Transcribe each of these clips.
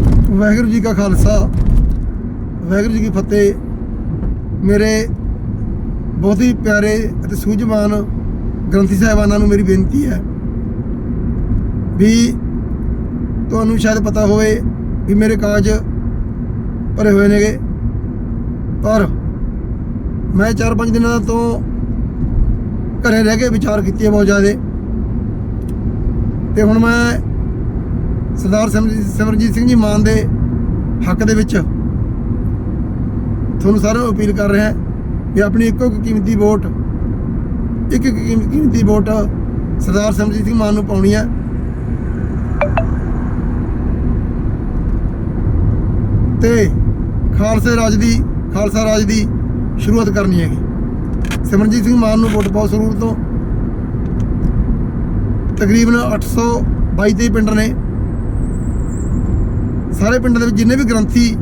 ਵਾਹਿਗੁਰੂ ਜੀ ਕਾ ਖਾਲਸਾ, ਵਾਹਿਗੁਰੂ ਜੀ ਕੀ ਫਤਿਹ। ਮੇਰੇ ਬਹੁਤ ਹੀ ਪਿਆਰੇ ਅਤੇ ਸੂਝਵਾਨ ਗ੍ਰੰਥੀ ਸਾਹਿਬਾਨਾਂ ਨੂੰ ਮੇਰੀ ਬੇਨਤੀ ਹੈ ਵੀ ਤੁਹਾਨੂੰ ਸ਼ਾਇਦ ਪਤਾ ਹੋਵੇ ਵੀ ਮੇਰੇ ਕਾਗਜ਼ ਭਰੇ ਹੋਏ ਨੇਗੇ। ਪਰ ਮੈਂ 4-5 ਦਿਨਾਂ ਤੋਂ ਘਰੇ ਰਹਿ ਕੇ ਵਿਚਾਰ ਕੀਤੀ ਹੈ ਬਹੁਤ ਜ਼ਿਆਦਾ। ਤੇ ਹੁਣ ਮੈਂ ਸਰਦਾਰ ਸਿਮਰਜੀਤ ਸਿਮਰਜੀਤ ਸਿੰਘ ਜੀ ਮਾਨ ਦੇ ਹੱਕ ਦੇ ਵਿੱਚ ਤੁਹਾਨੂੰ ਸਾਰਿਆਂ ਨੂੰ ਅਪੀਲ ਕਰ ਰਿਹਾ ਵੀ ਆਪਣੀ ਇੱਕੋ ਇੱਕ ਕੀਮਤੀ ਵੋਟ, ਇੱਕ ਇੱਕ ਕੀਮ- ਕੀਮਤੀ ਵੋਟ ਸਰਦਾਰ ਸਿਮਰਜੀਤ ਸਿੰਘ ਮਾਨ ਨੂੰ ਪਾਉਣੀ ਹੈ ਤੇ ਖਾਲਸੇ ਰਾਜ ਦੀ ਖਾਲਸਾ ਰਾਜ ਦੀ ਸ਼ੁਰੂਆਤ ਕਰਨੀ ਹੈਗੀ। ਸਿਮਰਜੀਤ ਸਿੰਘ ਮਾਨ ਨੂੰ ਵੋਟ ਪਾਓ ਸਰੂਰ ਤੋਂ। ਤਕਰੀਬਨ 822 ਤੇ ਪਿੰਡ ਨੇ ਸਾਰੇ ਪਿੰਡਾਂ ਦੇ ਵਿੱਚ ਜਿੰਨੇ ਵੀ ਗ੍ਰੰਥੀ,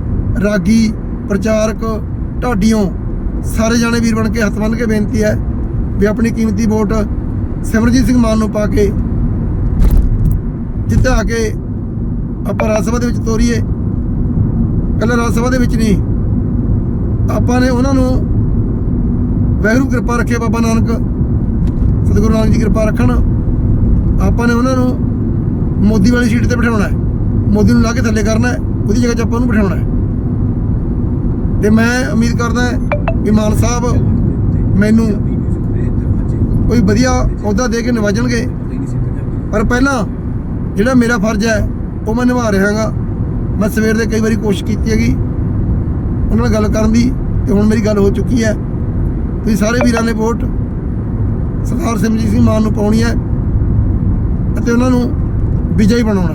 ਰਾਗੀ, ਪ੍ਰਚਾਰਕ ਢਾਡੀਆਂ ਸਾਰੇ ਜਾਣੇ ਵੀਰ ਬਣ ਕੇ ਹੱਥ ਬੰਨ੍ਹ ਕੇ ਬੇਨਤੀ ਹੈ ਵੀ ਆਪਣੀ ਕੀਮਤੀ ਵੋਟ ਸਿਮਰਜੀਤ ਸਿੰਘ ਮਾਨ ਨੂੰ ਪਾ ਕੇ ਜਿੱਤਾ ਕੇ ਆਪਾਂ ਰਾਜ ਸਭਾ ਦੇ ਵਿੱਚ ਤੋਰੀਏ। ਕੱਲ੍ਹ ਰਾਜ ਸਭਾ ਦੇ ਵਿੱਚ ਨਹੀਂ। ਆਪਾਂ ਨੇ ਉਹਨਾਂ ਨੂੰ ਵਾਹਿਗੁਰੂ ਕਿਰਪਾ ਰੱਖੇ ਬਾਬਾ ਨਾਨਕ, ਸਤਿਗੁਰੂ ਨਾਨਕ ਦੀ ਕਿਰਪਾ ਰੱਖਣ। ਆਪਾਂ ਨੇ ਉਹਨਾਂ ਨੂੰ ਮੋਦੀ ਵਾਲੀ ਸੀਟ ਤੇ ਬਿਠਾਉਣਾ ਹੈ। ਮੋਦੀ ਨੂੰ ਲਾ ਕੇ ਥੱਲੇ ਕਰਨਾ ਹੈ, ਉਹਦੀ ਜਗ੍ਹਾ 'ਚ ਆਪਾਂ ਉਹਨੂੰ ਬਿਠਾਉਣਾ ਹੈ। ਤੇ ਮੈਂ ਉਮੀਦ ਕਰਦਾ ਕਿ ਮਾਨ ਸਾਹਿਬ ਮੈਨੂੰ ਕੋਈ ਵਧੀਆ ਅਹੁਦਾ ਦੇ ਕੇ ਨਿਵਾਜਣਗੇ। ਪਰ ਪਹਿਲਾਂ ਜਿਹੜਾ ਮੇਰਾ ਫਰਜ਼ ਹੈ, ਉਹ ਮੈਂ ਨਿਭਾ ਰਿਹਾ ਹਾਂਗਾ। ਮੈਂ ਸਵੇਰ ਦੇ ਕਈ ਵਾਰੀ ਕੋਸ਼ਿਸ਼ ਕੀਤੀ ਹੈਗੀ, ਉਹਨਾਂ ਨਾਲ ਗੱਲ ਕਰਨ ਦੀ, ਤੇ ਹੁਣ ਮੇਰੀ ਗੱਲ ਹੋ ਚੁੱਕੀ ਹੈ। ਤੁਸੀਂ ਸਾਰੇ ਵੀਰਾਂ ਨੇ ਵੋਟ ਸਰਦਾਰ ਸਿਮਰਜੀਤ ਸਿੰਘ ਮਾਨ ਨੂੰ ਪਾਉਣੀ ਹੈ, ਅਤੇ ਉਹਨਾਂ ਨੂੰ ਵਿਜਯੀ ਬਣਾਉਣਾ